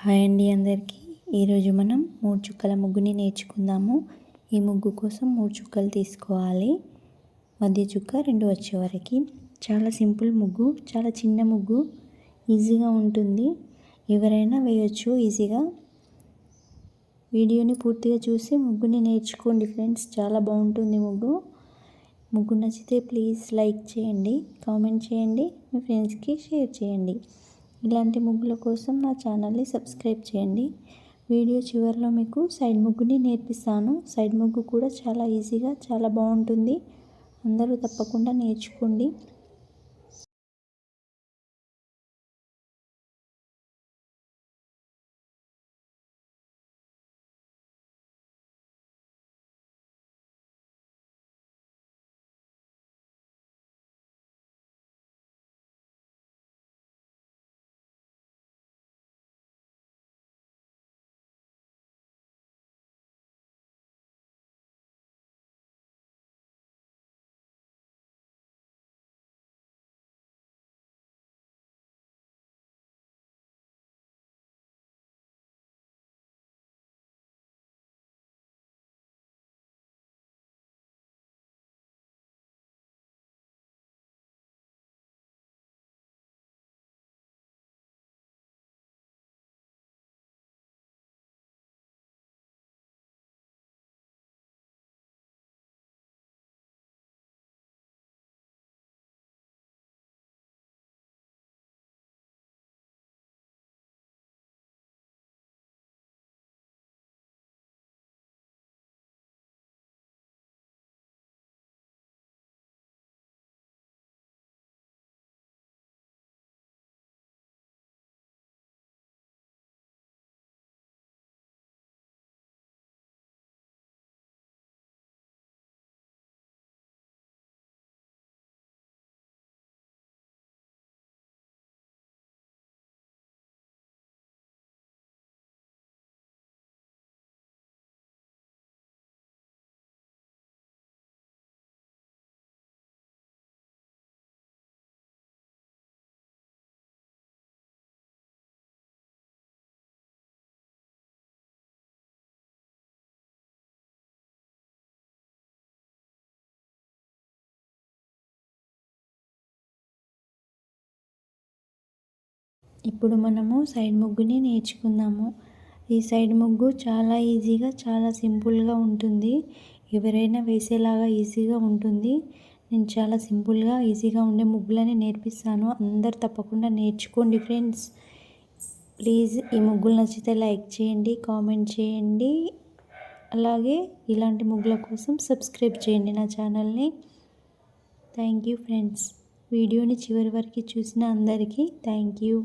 Hi అండి అందరికీ. ఈరోజు మనం మూడు చుక్కల ముగ్గుని నేర్చుకుందాము. ఈ ముగ్గు కోసం మూడు చుక్కలు తీసుకోవాలి. మధ్య చుక్క రెండు వచ్చే వరకు. చాలా సింపుల్ ముగ్గు చాలా చిన్న ముగ్గు ఈజీగా ఉంటుంది. ఎవరైనా వేయచ్చు ఈజీగా. వీడియోని పూర్తిగా చూసి ముగ్గుని నేర్చుకోండి ఫ్రెండ్స్. చాలా బాగుంటుంది ముగ్గు. ముగ్గు నచ్చితే ప్లీజ్ లైక్ చేయండి కామెంట్ చేయండి మీ ఫ్రెండ్స్కి షేర్ చేయండి. ఇలాంటి ముగ్గుల కోసం నా ఛానల్ని సబ్స్క్రైబ్ చేయండి. వీడియో చివరిలో మీకు సైడ్ ముగ్గుని నేర్పిస్తాను. సైడ్ ముగ్గు కూడా చాలా ఈజీగా చాలా బాగుంటుంది. అందరూ తప్పకుండా నేర్చుకోండి. ఇప్పుడు మనము సైడ్ ముగ్గుని నేర్చుకుందాము. ఈ సైడ్ ముగ్గు చాలా ఈజీగా చాలా సింపుల్గా ఉంటుంది. ఎవరైనా వేసేలాగా ఈజీగా ఉంటుంది. నేను చాలా సింపుల్గా ఈజీగా ఉండే ముగ్గులని నేర్పిస్తాను. అందరు తప్పకుండా నేర్చుకోండి ఫ్రెండ్స్. ప్లీజ్ ఈ ముగ్గులు నచ్చితే లైక్ చేయండి కామెంట్ చేయండి. అలాగే ఇలాంటి ముగ్గుల కోసం సబ్స్క్రైబ్ చేయండి నా ఛానల్ని. Thank you friends. వీడియోని చివరి వరకు చూసిన అందరికీ థ్యాంక్ యూ.